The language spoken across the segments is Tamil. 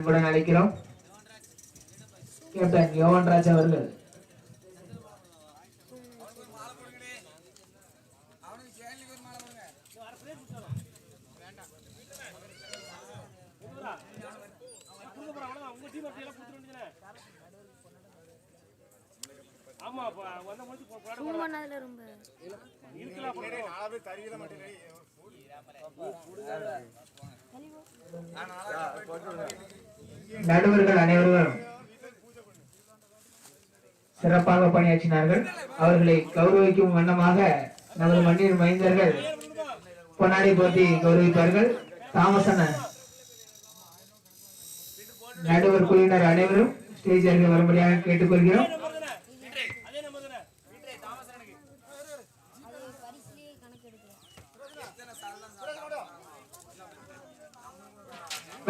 உடன் அழைக்கிறோம். கேப்டன் யோகன்ராஜ் அவர்கள். ஆமா அப்ப வந்த முடிச்சு பண்ணதுல ரொம்ப நடுவர்கள் அனைவரும் சிறப்பாக பணியாற்றினார்கள். அவர்களை கௌரவிக்கும் வண்ணமாக நமது மண்ணின் மைந்தர்கள் பொன்னாடி போட்டி கௌரவிப்பார்கள். தாமசன நடுவர் குழுவினர் அனைவரும் ஸ்டேஜ் அருகே வரும்படியாக கேட்டுக்கொள்கிறோம்.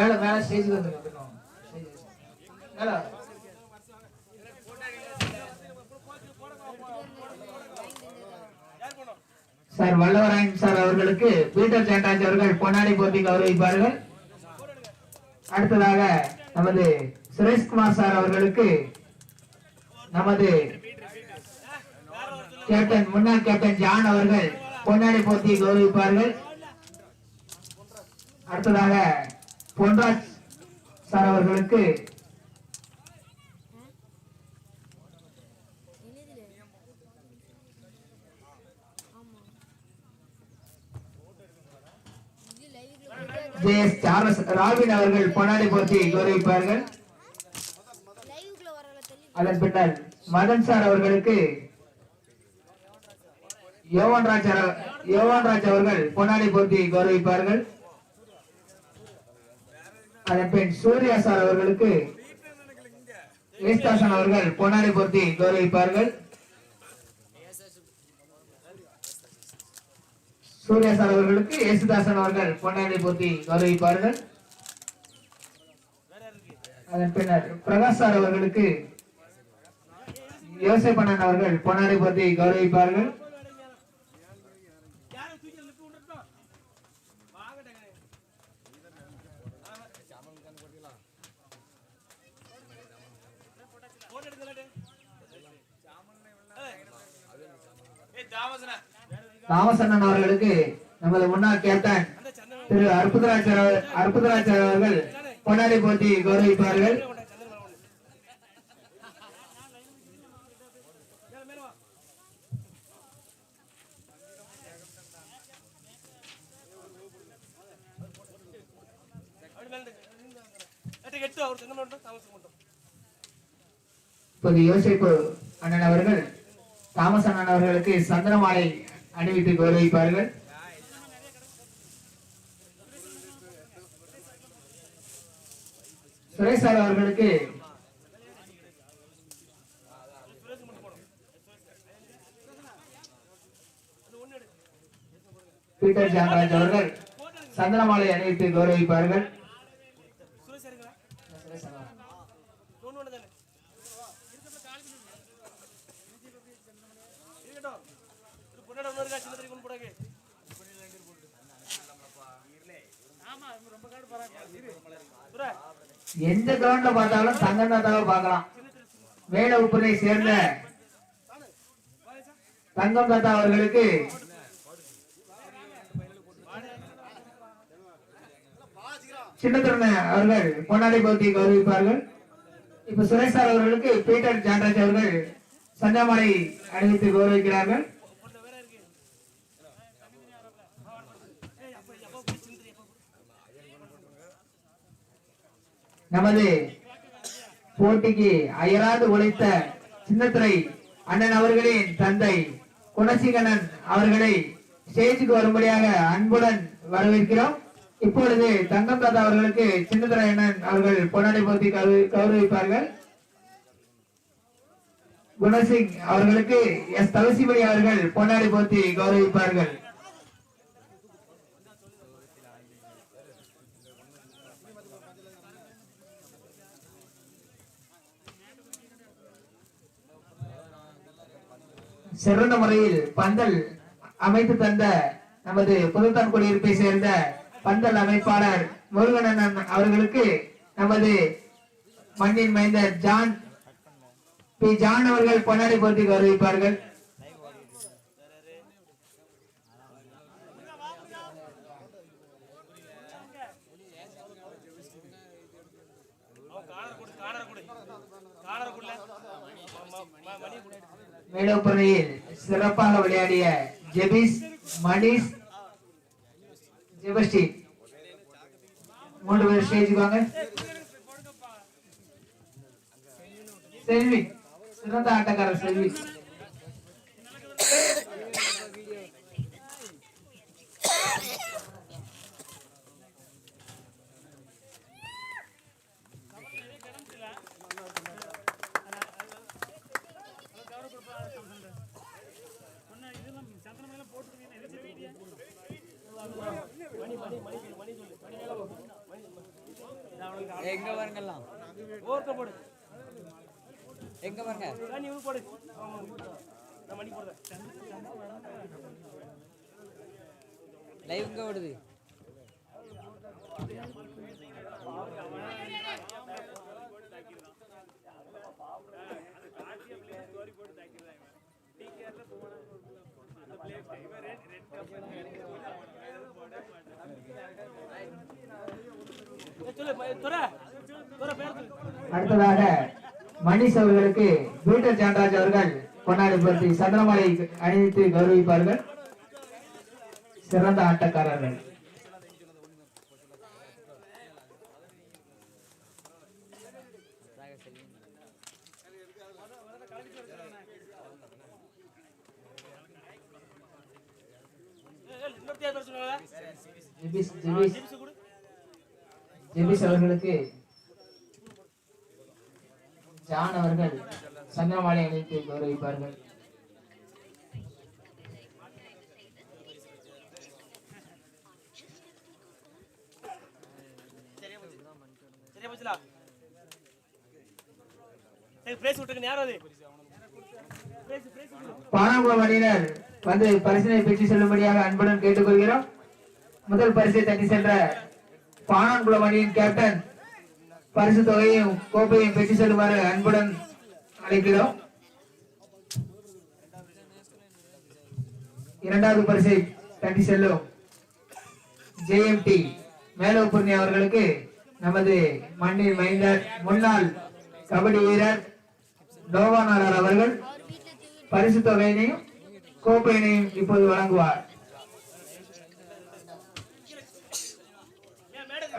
மேல மேல ஸ்டேஜ் வந்துருங்க மேல. சார் வல்லவராயன் சார் அவர்களுக்கு பீட்டர் சேண்டாஜ் அவர்கள் பொன்னாடி போட்டி கௌரவிப்பார்கள் அடுத்ததாக நமது சுரேஷ்குமார் சார் அவர்களுக்கு நமது கேப்டன் முன்னாள் கேப்டன் ஜான் அவர்கள் பொன்னாடி போட்டி கௌரவிப்பார்கள் அடுத்ததாக பொன்ராஜ் சார் அவர்களுக்கு ராவின் ராபின் அவர்கள் பொன்னாடி போட்டி கௌரவிப்பார்கள். அதன் பின்னர் மதன் சார் அவர்களுக்கு யோவான் ராஜ் அவ- யோவான் ராஜ் அவர்கள் பொன்னாடி போட்டி கௌரவிப்பார்கள். அதன் பின் சூர்யா சார் அவர்களுக்கு ஏஸ்தாசன் அவர்கள் பொன்னாடி பொருத்தி கௌரவிப்பார்கள். சூர்யா சார் அவர்களுக்கு ஏசுதாசன் அவர்கள் பொன்னாடி பொருத்தி கௌரவிப்பார்கள். அதன் பின்னர் பிரகாஷ் சார் அவர்களுக்கு யோசேப்பண்ணன் அவர்கள் பொன்னாடி பொருத்தி கௌரவிப்பார்கள். தாமசண்ணன் அவர்களுக்கு நமது முன்னாள் கேப்டன் திரு அற்புதராஜ் அற்புதராஜ் அவர்கள் பொன்னாடி போட்டி கௌரவிப்பார்கள் இப்போது யோசிப்பு அண்ணன் அவர்கள் தாமசன் அவர்களுக்கு சந்திரமாலை அணிவித்து கௌரவிப்பார்கள். சுரேஷ் சார் அவர்களுக்கு பீட்டர் ஜான்ராஜ் அவர்கள் சந்திரமாலை அணிவித்து கௌரவிப்பார்கள். எந்த கிரவுண்ட்ல பார்த்தாலும் தங்கநாதாவை பார்க்கலாம். மேல உப்பனை சேர்ந்த தங்கம் தாத்தா அவர்களுக்கு சின்னத்திறன அவர்கள் பொன்னாடி பகுதி கௌரவிப்பார்கள். இப்ப சுரேஷ் சார் அவர்களுக்கு பீட்டர் ஜான்ராஜ் அவர்கள் சஞ்சாமலை அணிவித்து கௌரவிக்கிறார்கள். நமது போட்டிக்கு அயராது உழைத்த சின்னத்துறை அண்ணன் அவர்களின் தந்தை குணசிகண்ணன் அவர்களை ஸ்டேஜுக்கு வரும்படியாக அன்புடன் வரவேற்கிறோம். இப்பொழுது தங்கம் தாத்தா அவர்களுக்கு சின்னத்துறை அண்ணன் அவர்கள் பொன்னாடை போத்தி கௌரவிப்பார்கள். குணசிங் அவர்களுக்கு எஸ். தவசிமணி அவர்கள் பொன்னாடை போர்த்தி கௌரவிப்பார்கள். சிறந்த முறையில் பந்தல் அமைத்து தந்த நமது புதுத்தான் குடியிருப்பை சேர்ந்த பந்தல் அமைப்பாளர் முருகனண்ணன் அவர்களுக்கு நமது மண்ணின் மைந்தர் ஜான் பி. ஜான் அவர்கள் பொன்னாடி போட்டிக்கு கௌரவிப்பார்கள் மேலோப்பறையில் சிறப்பாக விளையாடிய ஜெபிஸ் மணிஷ் ஜெபஸ்டி மூன்று பேர் ஸ்டேஜுக்கு வாங்க. செல்வி சிறந்த ஆட்டக்காரர் செல்வி. எங்க பாருங்கலாம் ஓர்த்த போடு. எங்க இவரு போடு மணி போடுறேன் லைவ் எங்க ஓடுது? ஏய், அடுத்ததாக மணிஷ் அவர்களுக்கு பீட்டர் ஜான்ராஜ் அவர்கள் கொண்டாடி பொருத்தி சந்திரமலை அணிவித்து கௌரவிப்பார்கள். சிறந்த ஆட்டக்காரர்கள். ஜெபிஸ் ஜெபிஸ். ஜிப்ஸ் கொடு. ஜெபிஸ் அவர்களுக்கு ஜான் அவர்கள் சந்திரமாலை அணிவித்து கௌரவிப்பார்கள். பானாங்குளம் அணியினர் வந்து பரிசினை பெற்று செல்லும்படியாக அன்புடன் கேட்டுக்கொள்கிறோம். முதல் பரிசை தட்டி சென்ற பானான்குளம் அணியின் கேப்டன் பரிசு தொகையும் கோப்பையும் பெற்று செல்லுமாறு அன்புடன் அழைக்கிறோம். இரண்டாவது பரிசை தட்டி செல்லும் ஜேஎம்டி மேலோபுர்ணி அவர்களுக்கு நமது மண்ணின் மைந்தர் முன்னாள் கபடி வீரர் டோவானாளர் அவர்கள் பரிசு தொகையினையும் கோப்பையினையும் இப்போது வழங்குவார்.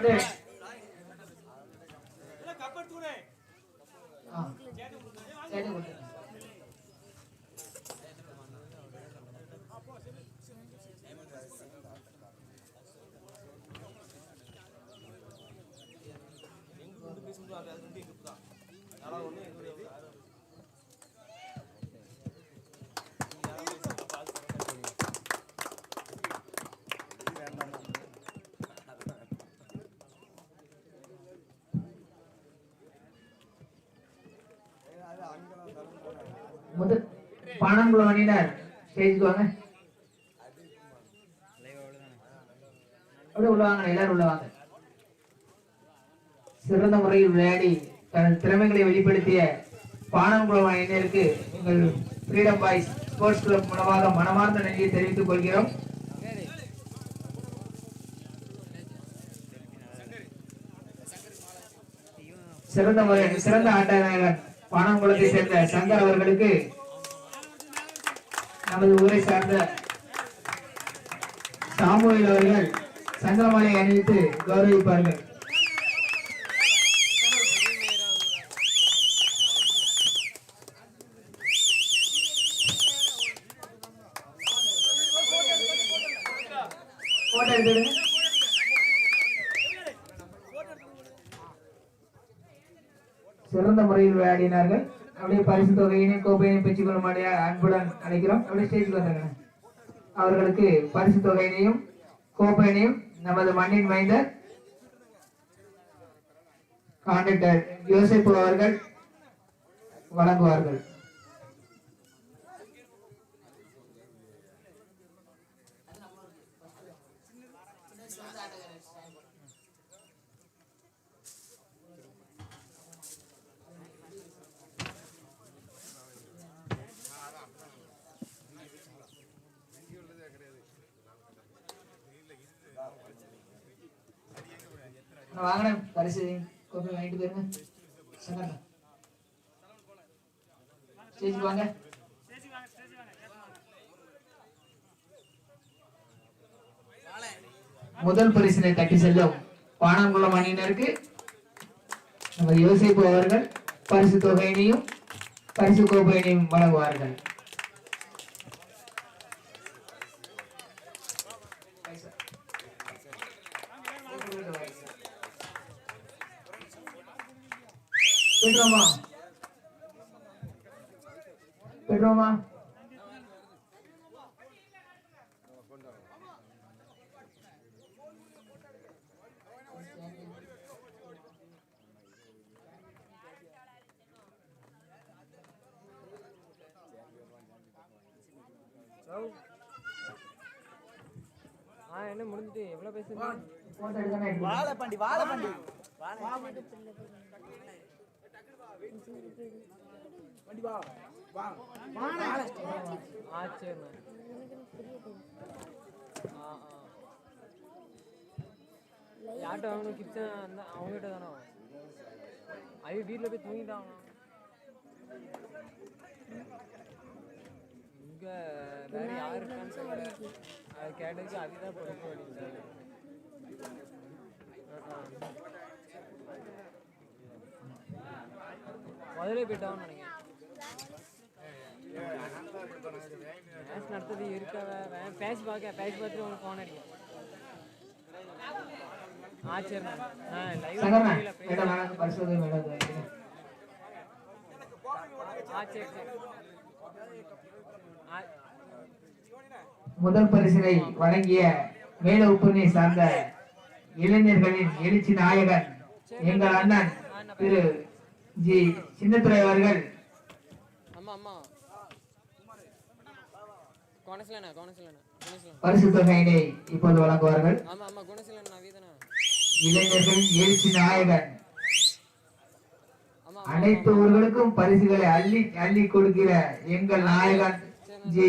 சரி, கொடுத்துருங்க. முதல் பானங்குளம் அணியினர் ஸ்டேஜ்க்கு வாங்க. அப்படியே உள்ள வாங்க எல்லாரும் உள்ள வாங்க. சிறந்த முறையில் விளையாடி தனது திறமைகளை வெளிப்படுத்திய பானங்குளம் அணியினருக்கு எங்கள் ஃப்ரீடம் பாய்ஸ் ஸ்போர்ட்ஸ் கிளப் மூலமாக மனமார்ந்த நன்றியை தெரிவித்துக் கொள்கிறோம். சிறந்த முறை சிறந்த ஆட்டநாயகன் பானங்குளத்தை சேர்ந்த சங்கர் அவர்களுக்கு நமது ஊரை சார்ந்த சாமுவேல் அவர்கள் சங்கரமாலை அணிவித்து கௌரவிப்பார்கள். போட்டோ எடுத்துடுங்க. சிறந்த முறையில் விளையாடினார்கள். அப்படியே பரிசு தொகையினையும் கோப்பையினையும் பெற்றுக் கொள்ளும்படிய அன்புடன் அழைக்கிறோம். அப்படியே ஸ்டேஜ்க்கு வந்தாங்க அவர்களுக்கு பரிசு தொகையினையும் கோப்பையினையும் நமது மண்ணின் மைந்தர் கான்ட்ராக்டர் யோசிப்பு அவர்கள் வழங்குவார்கள். வாங்கின பரிசு கோப்பை வாங்கிட்டு போயிருங்க. சங்கரா. ஸ்டேஜ் வாங்க. முதல் பரிசினை தட்டி செல்லும் பானாங்குளம் அணியினருக்கு நம்ம யோசிப்பு அவர்கள் பரிசு தொகையினையும் பரிசு கோப்பையினையும் வழங்குவார்கள். பெட்ரோமா ஆ என்ன முடிஞ்சுட்டு எவ்வளோ பேசுறீங்க? வாழைப்பண்டி வாழைப்பண்டி. வண்டி வா வா ஆ சரிண்ணா ஆ. ஆ யார்கிட்ட வாங்கணும் கிச்சன் அந்த அவங்ககிட்ட தானே ஐயோ வீட்டில் போய் தூங்கிட்டாங்க இங்கே வேற யார் இருக்கான்னு தெரியல கேட்டதுக்கு அதுதான் பொறுப்பு அப்படின்ட்டாங்க முதல்ல போயிட்டான்னு நினைக்கிறேன். மேட்ச் நடத்தது இருக்க பேசி பார்க்க பேசி பார்த்துட்டு உங்களுக்கு ஃபோன் ஆ லைவ் ஆ முதல் பரிசினை வழங்கிய மேல உப்புனை சார்ந்த இளைஞர்களின் எழுச்சி நாயகன் எங்கள் அண்ணன் திரு ஜி சின்னத்துறை அவர்கள் அம்மா. பரிசு தொகையினை இப்போது வழங்குவார்கள். இளைஞர்களின் எழுச்சி நாயகன். அனைத்து ஊர்களுக்கும் பரிசுகளை அள்ளி அள்ளி கொடுக்கிற எங்கள் நாயகன் ஜி.